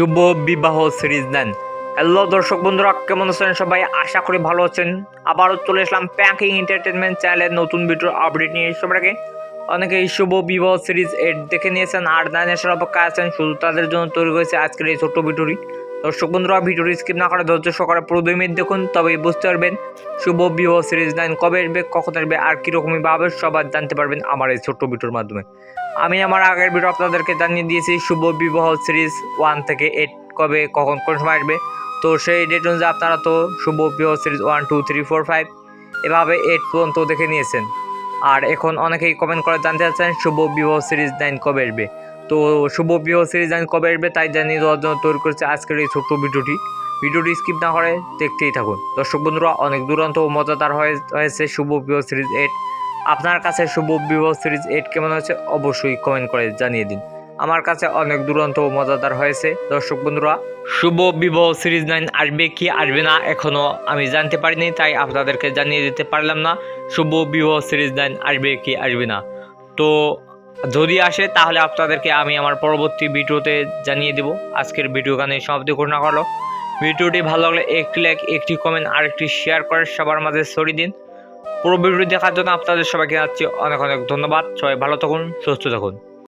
শুভ বিবাহ সিরিজ নেন। হ্যালো দর্শক বন্ধুরা, কেমন আছেন সবাই? আশা করি ভালো আছেন। আবারও চলে এসলাম প্যাকিং এন্টারটেনমেন্ট চ্যানেলের নতুন ভিডিও আপডেট নিয়ে। সবার আগে অনেকে এই শুভ বিবাহ সিরিজ এড দেখে নিয়েছেন, আর দানের অপেক্ষা আছেন। শুধু তাদের জন্য তৈরি হয়েছে আজকের এই ছোট্ট ভিডিওটি দর্শক বন্ধুরা, ভিডিওটি স্কিপ না করে ধৈর্য সহকারে পুরো দুই মিনিট দেখুন, তবেই বুঝতে পারবেন শুভ বিবাহ সিরিজ নাইন কবে আসবে, কখন আসবে, আর কীরকমই ভাবে সবার জানতে পারবেন আমার এই ছোট্ট ভিডিওর মাধ্যমে। আমি আমার আগের ভিডিও আপনাদেরকে জানিয়ে দিয়েছি, শুভ বিবাহ সিরিজ ওয়ান থেকে এইট কবে, কখন, কোন সময় আসবে। তো সেই ডেট অনুযায়ী আপনারা তো Shubho Bibaho series one two three four five এভাবে এইট পর্যন্ত দেখে নিয়েছেন। আর এখন অনেকেই কমেন্ট করে জানতে চাচ্ছেন, শুভ বিবাহ সিরিজ নাইন কবে আসবে। তো শুভ বিবাহ সিরিজ নাইন কবে আসবে তাই জানিয়ে দেওয়ার জন্য তৈরি করেছে আজকের এই ছোট্ট ভিডিওটি। ভিডিওটি স্কিপ না করে দেখতেই থাকুন। দর্শক বন্ধুরা, অনেক দুরন্ত ও মজাদার হয়ে, হয়েছে শুভ বিবাহ সিরিজ এইট আপনার কাছে শুভ বিবাহ সিরিজ এইট কেমন হয়েছে অবশ্যই কমেন্ট করে জানিয়ে দিন। আমার কাছে অনেক দুরন্ত ও মজাদার হয়েছে। দর্শক বন্ধুরা, শুভ বিবাহ সিরিজ নাইন আসবে কি আসবে না এখনও আমি জানতে পারিনি, তাই আপনাদেরকে জানিয়ে দিতে পারলাম না শুভ বিবাহ সিরিজ নাইন আসবে কি আসবে না। তো যদি আসে, তাহলে আপনাদেরকে আমি আমার পরবর্তী ভিডিওতে জানিয়ে দেব। আজকের ভিডিও গানে সমাপ্তি ঘোষণা করল। ভিডিওটি ভালো লাগলে একটি লাইক, একটি কমেন্ট আর একটি শেয়ার করে সবার মাঝে ছড়িয়ে দিন। পুরো ভিডিওটি দেখার জন্য আপনাদের সবাইকে জানাচ্ছি অনেক অনেক ধন্যবাদ। সবাই ভালো থাকুন, সুস্থ থাকুন।